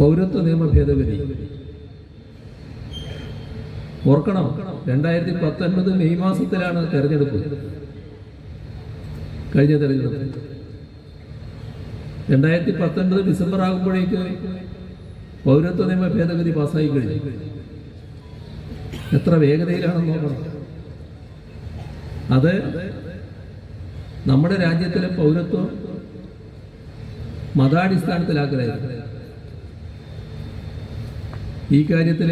പൗരത്വ നിയമ ഭേദഗതി. ഓർക്കണം രണ്ടായിരത്തി പത്തൊൻപത് മെയ് മാസത്തിലാണ് തെരഞ്ഞെടുപ്പ്. കഴിഞ്ഞ തെരഞ്ഞെടുപ്പ്. രണ്ടായിരത്തി പത്തൊൻപത് ഡിസംബർ ആകുമ്പോഴേക്ക് പൗരത്വ നിയമ ഭേദഗതി പാസ്സായി കഴിഞ്ഞു. എത്ര വേഗതയിലാണെന്ന് നോക്കണം അത് നമ്മുടെ രാജ്യത്തിലെ പൗരത്വം മതാടിസ്ഥാനത്തിലാക്കലായിരുന്നു. ഈ കാര്യത്തിൽ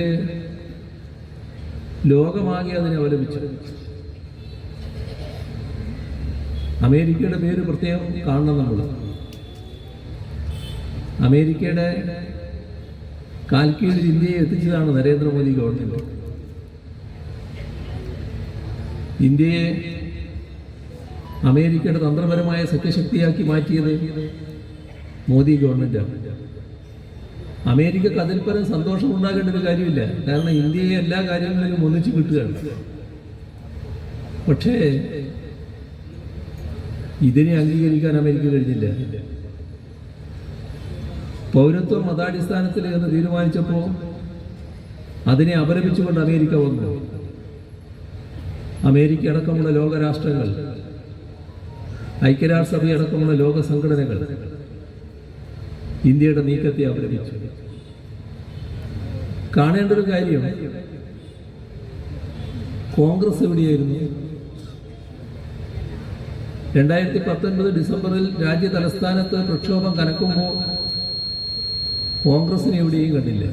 ലോകമാകെ അതിനെ അവലംബിച്ചു അമേരിക്കയുടെ പേര് പ്രത്യേകം കാണണം നമ്മൾ അമേരിക്കയുടെ കാൽക്കീഴിൽ ഇന്ത്യയെ എത്തിച്ചതാണ് നരേന്ദ്രമോദി ഗവൺമെന്റ്. ഇന്ത്യയെ അമേരിക്കയുടെ തന്ത്രപരമായ സഖ്യശക്തിയാക്കി മാറ്റിയത് മോദി ഗവൺമെന്റാണ്. അമേരിക്കക്ക് അതിൽ പരം സന്തോഷം ഉണ്ടാകേണ്ട ഒരു കാര്യമില്ല. കാരണം ഇന്ത്യയെ എല്ലാ കാര്യങ്ങളിലും ഒന്നിച്ചു കിട്ടുകയാണ്. പക്ഷേ ഇതിനെ അംഗീകരിക്കാൻ അമേരിക്ക കഴിഞ്ഞില്ല. പൗരത്വ മതാടിസ്ഥാനത്തിൽ എന്ന് തീരുമാനിച്ചപ്പോൾ അതിനെ അപലപിച്ചുകൊണ്ട് അമേരിക്ക വന്നു. അമേരിക്ക അടക്കമുള്ള ലോകരാഷ്ട്രങ്ങൾ ഐക്യരാഷ്ട്രസഭയടക്കമുള്ള ലോക സംഘടനകൾ ഇന്ത്യയുടെ നീക്കത്തെ അവലംബിച്ചു കാണേണ്ട ഒരു കാര്യം കോൺഗ്രസ് എവിടെയായിരുന്നു? രണ്ടായിരത്തി പത്തൊൻപത് ഡിസംബറിൽ രാജ്യ തലസ്ഥാനത്ത് പ്രക്ഷോഭം കനക്കുമ്പോൾ കോൺഗ്രസിനെ എവിടെയും കണ്ടില്ല.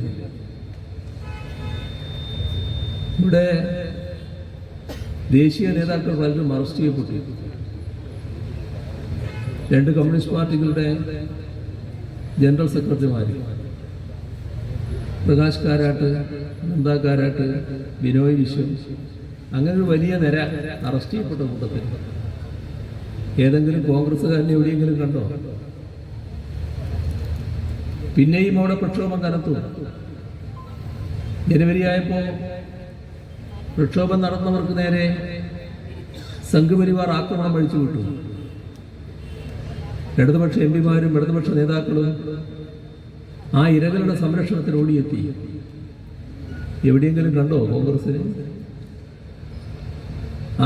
ഇവിടെ ദേശീയ നേതാക്കൾ പലരും അറസ്റ്റ് ചെയ്യപ്പെട്ടു. രണ്ട് കമ്മ്യൂണിസ്റ്റ് പാർട്ടികളുടെ ജനറൽ സെക്രട്ടറിമാർ പ്രകാശ് കാരാട്ട് നന്ദ കാരാട്ട് ബിനോയ് വിശ്വം. അങ്ങനെ ഒരു വലിയ നിര അറസ്റ്റ് ചെയ്യപ്പെട്ട കൂട്ടത്തിൽ. ഏതെങ്കിലും കോൺഗ്രസ്സുകാരനെ എവിടെയെങ്കിലും കണ്ടോ? പിന്നെയും അവിടെ പ്രക്ഷോഭം കനത്തു. ജനുവരി ആയപ്പോൾ പ്രക്ഷോഭം നടന്നവർക്ക് നേരെ സംഘപരിവാർ ആക്രമണം അഴിച്ചു വിട്ടു. ഇടതുപക്ഷ എം പിമാരും ഇടതുപക്ഷ നേതാക്കളും ആ ഇരകളുടെ സംരക്ഷണത്തിന് ഓടിയെത്തി. എവിടെയെങ്കിലും കണ്ടോ കോൺഗ്രസിന്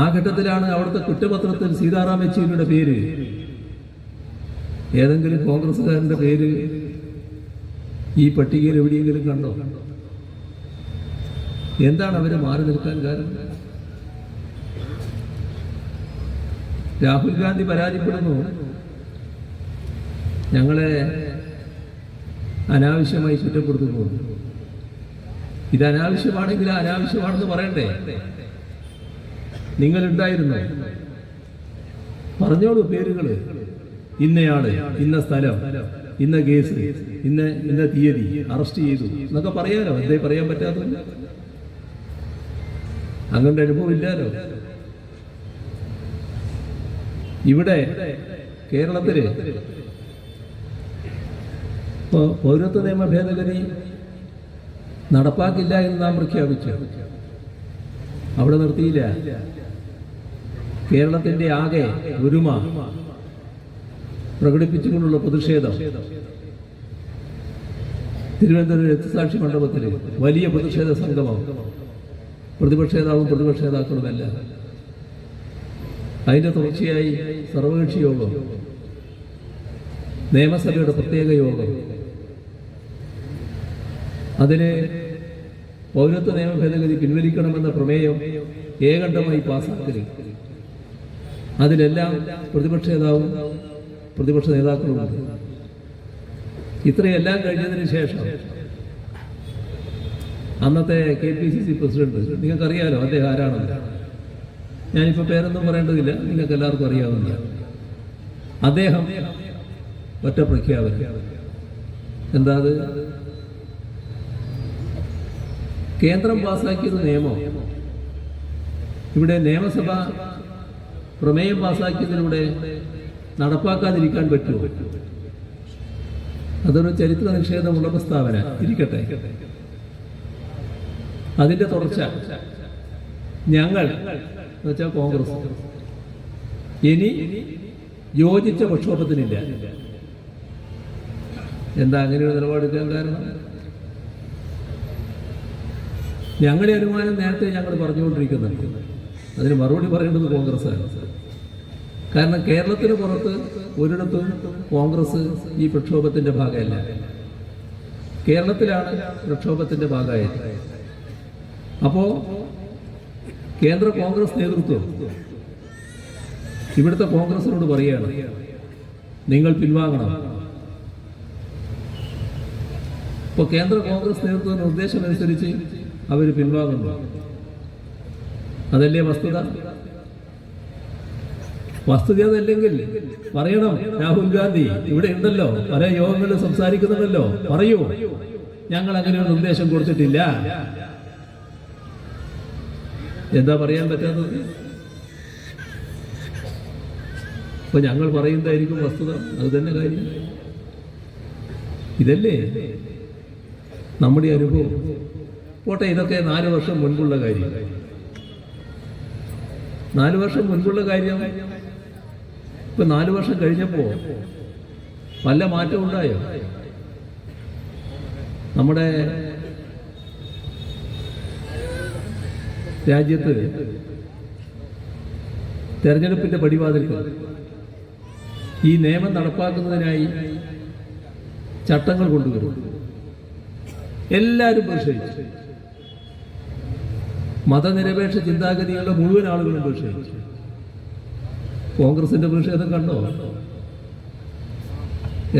ആ ഘട്ടത്തിലാണ് അവിടുത്തെ കുറ്റപത്രത്തിൽ സീതാറാം യെച്ചൂരിയുടെ പേര്. ഏതെങ്കിലും കോൺഗ്രസ്സുകാരന്റെ പേര് ഈ പട്ടികയിൽ എവിടെയെങ്കിലും കണ്ടോ? എന്താണ് അവർ മാറി നിൽക്കാൻ കാരണം? രാഹുൽ ഗാന്ധി പരാതിപ്പെടുന്നു. ഞങ്ങളെ അനാവശ്യമായി കുറ്റപ്പെടുത്തുന്നു ഇത് അനാവശ്യമാണെങ്കിൽ അനാവശ്യമാണെന്ന് പറയണ്ടേ? നിങ്ങളുണ്ടായിരുന്നു. പറഞ്ഞോളൂ പേരുകൾ. ഇന്നയാൾ ഇന്ന സ്ഥലം ഇന്ന കേസ് ഇന്ന ഇന്ന തീയതി അറസ്റ്റ് ചെയ്തു എന്നൊക്കെ പറയാലോ. എന്തേ പറയാൻ പറ്റാത്തല്ല അങ്ങനത്തെ അനുഭവം ഇല്ലാലോ? ഇവിടെ കേരളത്തിൽ ഇപ്പോ പൗരത്വ നിയമ ഭേദഗതി നടപ്പാക്കില്ല എന്ന് നാം പ്രഖ്യാപിച്ചു. അവിടെ നിർത്തിയില്ല. കേരളത്തിന്റെ ആകെ ഒരുമ പ്രകടിപ്പിച്ചുകൊണ്ടുള്ള പ്രതിഷേധം. തിരുവനന്തപുരം രക്തസാക്ഷി മണ്ഡപത്തിൽ വലിയ പ്രതിഷേധ സംഗമം. പ്രതിപക്ഷ നേതാവും പ്രതിപക്ഷ നേതാക്കളുമല്ല. അതിന്റെ തുടർച്ചയായി സർവകക്ഷി യോഗം നിയമസഭയുടെ പ്രത്യേക യോഗം അതിന് പൗരത്വ നിയമ ഭേദഗതി പിൻവലിക്കണമെന്ന പ്രമേയം ഏകണ്ഠമായി പാസാക്കി അതിലെല്ലാം പ്രതിപക്ഷ നേതാവും പ്രതിപക്ഷ നേതാക്കളുമുണ്ട്. ഇത്രയെല്ലാം കഴിഞ്ഞതിന് ശേഷം അന്നത്തെ K P C C president നിങ്ങൾക്കറിയാലോ അദ്ദേഹം ആരാണെന്ന്. ഞാനിപ്പോൾ പേരൊന്നും പറയേണ്ടതില്ല നിങ്ങൾക്ക് എല്ലാവർക്കും അറിയാവുന്ന അദ്ദേഹം ഒറ്റ പ്രഖ്യാപനം. എന്താ അത്? കേന്ദ്രം പാസാക്കിയത് നിയമം. ഇവിടെ നിയമസഭ പ്രമേയം പാസാക്കിയതിലൂടെ നടപ്പാക്കാതിരിക്കാൻ പറ്റുമോ? അതൊരു ചരിത്ര നിഷേധമുള്ള പ്രസ്താവന. ഇരിക്കട്ടെ. അതിന്റെ തുടർച്ച ഞങ്ങൾ എന്നുവെച്ചാൽ കോൺഗ്രസ് ഇനി യോജിച്ച പ്രക്ഷോഭത്തിനില്ല. എന്താ അങ്ങനെ ഒരു നിലപാടെടുക്കാൻ കാരണം? ഞങ്ങളുടെ അനുമാനം നേരത്തെ ഞങ്ങൾ പറഞ്ഞുകൊണ്ടിരിക്കുന്നുണ്ട്. അതിന് മറുപടി പറയേണ്ടത് കോൺഗ്രസ്സാണ്. കാരണം കേരളത്തിന് പുറത്ത് ഒരിടത്തും കോൺഗ്രസ് ഈ പ്രക്ഷോഭത്തിന്റെ ഭാഗമല്ല. കേരളത്തിലാണ് പ്രക്ഷോഭത്തിന്റെ ഭാഗമായത്. അപ്പോ കേന്ദ്ര കോൺഗ്രസ് നേതൃത്വം ഇവിടുത്തെ കോൺഗ്രസിനോട് പറയുകയാണ് നിങ്ങൾ പിൻവാങ്ങണം. ഇപ്പോൾ കേന്ദ്ര കോൺഗ്രസ് നേതൃത്വ നിർദ്ദേശം അനുസരിച്ച് അവർ പിൻവാങ്ങുന്നു. അതല്ലേ വസ്തുത? വസ്തുത അതല്ലെങ്കിൽ പറയണം രാഹുൽ ഗാന്ധി ഇവിടെ ഉണ്ടല്ലോ പല യോഗങ്ങളിൽ സംസാരിക്കുന്നുണ്ടല്ലോ പറയൂ. ഞങ്ങൾ അങ്ങനെ ഒരു നിർദ്ദേശം കൊടുത്തിട്ടില്ല. എന്താ പറയാൻ പറ്റാത്തത്? അപ്പൊ ഞങ്ങൾ പറയുന്നതായിരിക്കും വസ്തുത അത് തന്നെ കാര്യം. ഇതല്ലേ? നമ്മുടെ അനുഭവം. പോട്ടെ ഇതൊക്കെ നാല് വർഷം മുൻപുള്ള കാര്യം. നാല് വർഷം മുൻപുള്ള കാര്യം. ഇപ്പൊ നാല് വർഷം കഴിഞ്ഞപ്പോ വല്ല മാറ്റം ഉണ്ടായോ? നമ്മുടെ രാജ്യത്ത് തെരഞ്ഞെടുപ്പിന്റെ പടിവാതിൽക്കൽ ഈ നിയമം നടപ്പാക്കുന്നതിനായി ചട്ടങ്ങൾ കൊണ്ടുവരും. എല്ലാവരും പ്രതിഷേധിച്ചു. മതനിരപേക്ഷ ചിന്താഗതിയുള്ള മുഴുവൻ ആളുകളും പ്രതിഷേധിച്ചു കോൺഗ്രസിന്റെ പ്രതിഷേധം കണ്ടോ?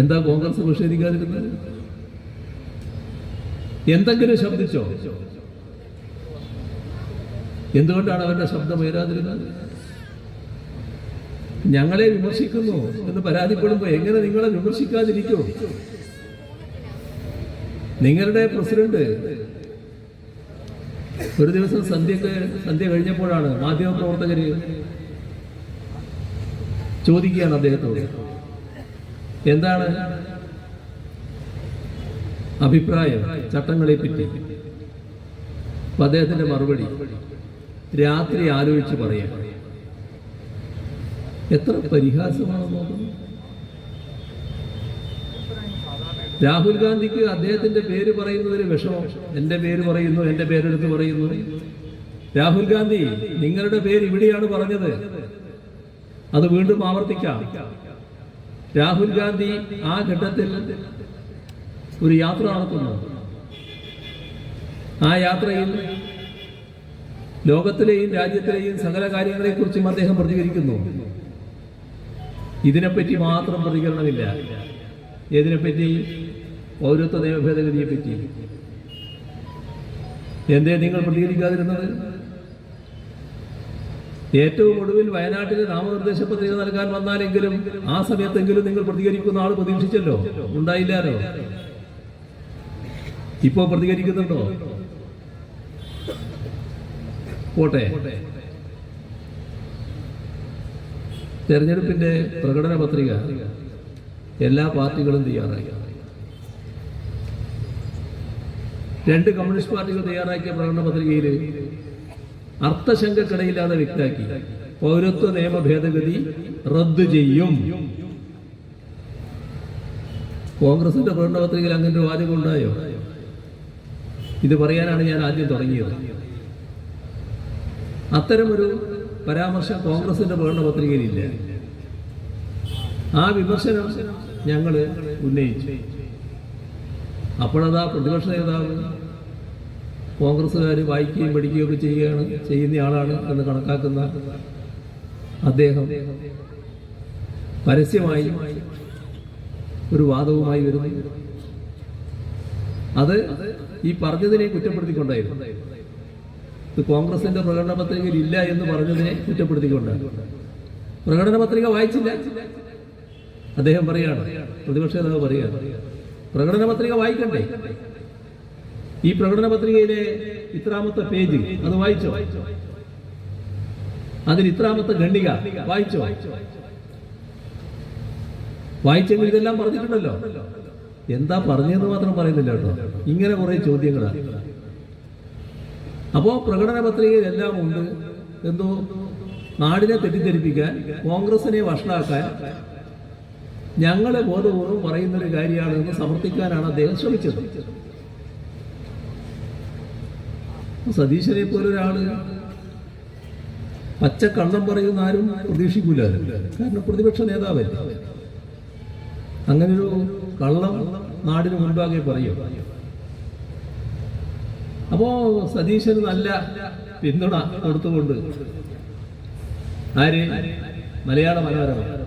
എന്താ കോൺഗ്രസ് പ്രതിഷേധിക്കാതിരുന്നത്? എന്തെങ്കിലും ശബ്ദിച്ചോ? എന്തുകൊണ്ടാണ് അവരുടെ ശബ്ദം ഉയരാതിരുന്നത്? ഞങ്ങളെ വിമർശിക്കുന്നു എന്ന് പരാതിപ്പെടുമ്പോൾ എങ്ങനെ നിങ്ങളെ വിമർശിക്കാതിരിക്കും? നിങ്ങളുടെ പ്രസിഡന്റ് ഒരു ദിവസം സന്ധ്യക്ക് സന്ധ്യ കഴിഞ്ഞപ്പോഴാണ് മാധ്യമപ്രവർത്തകര് ചോദിക്കുകയാണ് അദ്ദേഹത്തോട്. എന്താണ് അഭിപ്രായം ചട്ടങ്ങളെ പറ്റി അദ്ദേഹത്തിന്റെ മറുപടി രാത്രി ആലോചിച്ച് പറയാം. എത്ര പരിഹാസമാണ് നോക്കുന്നത് രാഹുൽ ഗാന്ധിക്ക് അദ്ദേഹത്തിന്റെ പേര് പറയുന്നതിന് വിഷമം. എന്റെ പേര് പറയുന്നു എന്റെ പേരെടുത്ത് പറയുന്നു. രാഹുൽ ഗാന്ധി നിങ്ങളുടെ പേര് ഇവിടെയാണ് പറഞ്ഞത്. അത് വീണ്ടും ആവർത്തിക്കാം. രാഹുൽ ഗാന്ധി ആ ഘട്ടത്തിൽ ഒരു യാത്ര നടത്തുന്നു. ആ യാത്രയിൽ ലോകത്തിലെയും രാജ്യത്തിലെയും സകല കാര്യങ്ങളെക്കുറിച്ചും അദ്ദേഹം പ്രതികരിക്കുന്നു. ഇതിനെപ്പറ്റി മാത്രം പ്രതികരണമില്ല. ഏതിനെപ്പറ്റി? പൗരത്വ നിയമ പറ്റി എന്തേ നിങ്ങൾ പ്രതികരിക്കാതിരുന്നത്? ഏറ്റവും ഒടുവിൽ വയനാട്ടിൽ നാമനിർദ്ദേശ പത്രിക നൽകാൻ വന്നാലെങ്കിലും ആ സമയത്തെങ്കിലും നിങ്ങൾ പ്രതികരിക്കുന്ന ആൾ പ്രതീക്ഷിച്ചല്ലോ? ഉണ്ടായില്ലാലോ ഇപ്പോ പ്രതികരിക്കുന്നുണ്ടോ? പോട്ടെ. തെരഞ്ഞെടുപ്പിന്റെ പ്രകടന പത്രിക എല്ലാ പാർട്ടികളും തയ്യാറാക്കി. രണ്ട് കമ്മ്യൂണിസ്റ്റ് പാർട്ടികൾ തയ്യാറാക്കിയ പ്രകടന പത്രികയിൽ അർത്ഥശങ്കക്കിടയില്ലാതെ വ്യക്തമാക്കി. പൗരത്വ നിയമ ഭേദഗതി റദ്ദു ചെയ്യും. കോൺഗ്രസിന്റെ പ്രകടന പത്രികയിൽ അങ്ങനെ ഒരു വാചകം ഉണ്ടായോ? ഇത് പറയാനാണ് ഞാൻ ആദ്യം തുടങ്ങിയത്. അത്തരമൊരു പരാമർശം കോൺഗ്രസിന്റെ പ്രകടന പത്രികയിലില്ല ആ വിമർശനം ഞങ്ങൾ ഉന്നയിച്ചു. അപ്പോഴതാ പ്രതിപക്ഷ നേതാവ് കോൺഗ്രസ്സുകാർ വായിക്കുകയും പഠിക്കുകയും ഒക്കെ ചെയ്യുകയാണ് ചെയ്യുന്ന ആളാണ് എന്ന് കണക്കാക്കുന്ന അദ്ദേഹം പരസ്യമായി ഒരു വാദവുമായി വരുന്നു. അത് ഈ പറഞ്ഞതിനെ കുറ്റപ്പെടുത്തിക്കൊണ്ടായിരുന്നു. ഇത് കോൺഗ്രസിന്റെ പ്രകടന പത്രികയിൽ ഇല്ല എന്ന് പറഞ്ഞതിനെ കുറ്റപ്പെടുത്തിക്കൊണ്ടായിരുന്നു പ്രകടന പത്രിക വായിച്ചില്ല. അദ്ദേഹം പറയാണ് പ്രതിപക്ഷ നേതാവ് പറയാണ് പ്രകടന പത്രിക വായിക്കണ്ടേ? ഈ പ്രകടന പത്രികയിലെ ഇത്രാമത്തെ പേജ് അത് വായിച്ചോ? അതിൽ ഇത്രാമത്തെ ഖണ്ഡിക വായിച്ചോ? വായിച്ചെങ്കിൽ ഇതെല്ലാം പറഞ്ഞിട്ടുണ്ടല്ലോ. എന്താ പറഞ്ഞതെന്ന് മാത്രം പറയുന്നില്ല കേട്ടോ. ഇങ്ങനെ കുറെ ചോദ്യങ്ങളാണ് അപ്പോ പ്രകടന പത്രികയിൽ എല്ലാം ഉണ്ട്. എന്തോ? നാടിനെ തെറ്റിദ്ധരിപ്പിക്കാൻ കോൺഗ്രസിനെ വഷളാക്കാൻ ഞങ്ങളെ ബോധപൂർവം പറയുന്ന ഒരു കാര്യമാണ് എന്ന് സമർത്ഥിക്കാനാണ് അദ്ദേഹം ശ്രമിച്ചത്. സതീശനെ പോലെ ഒരാൾ പച്ച കള്ളം പറയുന്ന ആരും പ്രതീക്ഷിക്കൂല. കാരണം പ്രതിപക്ഷ നേതാവല്ല. അങ്ങനൊരു കള്ളം നാടിന് മുൻപാകെ പറയും. അപ്പോ സതീശന് നല്ല പിന്തുണ കൊടുത്തുകൊണ്ട് ആര്? മലയാള മനോരമ.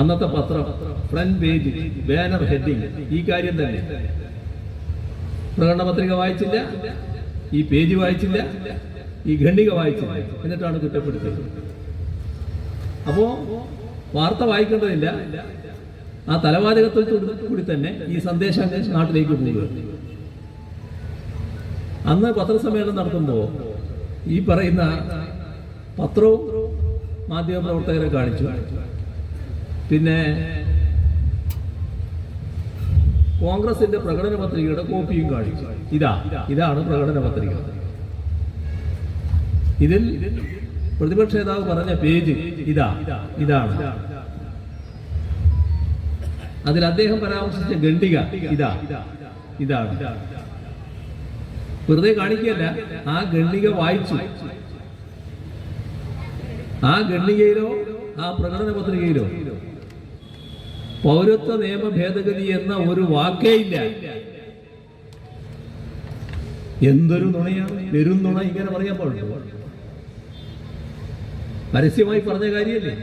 അന്നത്തെ പത്രം ഫ്രണ്ട് പേജ് ബാനർ ഹെഡിങ് ഈ കാര്യം തന്നെ. പ്രകടന പത്രിക വായിച്ചില്ല ഈ പേജ് വായിച്ചില്ല ഈ ഖണ്ഡിക വായിച്ചില്ല. എന്നിട്ടാണ് കുറ്റപ്പെടുത്തിയത്. അപ്പോ വാർത്ത വായിക്കേണ്ടതില്ല. ആ തലവാചകത്തിൽ കൂടി തന്നെ ഈ സന്ദേശം നാട്ടിലേക്ക് പോവുക. അന്ന് പത്രസമ്മേളനം നടത്തുമ്പോൾ ഈ പറയുന്ന പത്രവും മാധ്യമ പ്രവർത്തകരെ കാണിച്ചു. പിന്നെ കോൺഗ്രസിന്റെ പ്രകടന പത്രികയുടെ കോപ്പിയും കാണിച്ചു ഇതാ ഇതാണ് പ്രകടന പത്രിക. ഇതിൽ പ്രതിപക്ഷ നേതാവ് പറഞ്ഞ പേജ് ഇതാ ഇതാണ്. അതിൽ അദ്ദേഹം പരാമർശിച്ച ഖണ്ഡിക ഇതാ ഇതാണ്. വെറുതെ കാണിക്കുകയല്ല ആ ഖണ്ഡിക വായിച്ചു. ആ ഖണ്ഡികയിലോ ആ പ്രകടന പത്രികയിലോ പൗരത്വ നിയമ ഭേദഗതി എന്ന ഒരു വാക്കേ ഇല്ല. എന്തൊരു നുണയാണ് പെരുന്നുണ നുണ ഇങ്ങനെ പറയാൻ പാടുള്ളൂ പരസ്യമായി പറഞ്ഞ കാര്യമല്ലേ?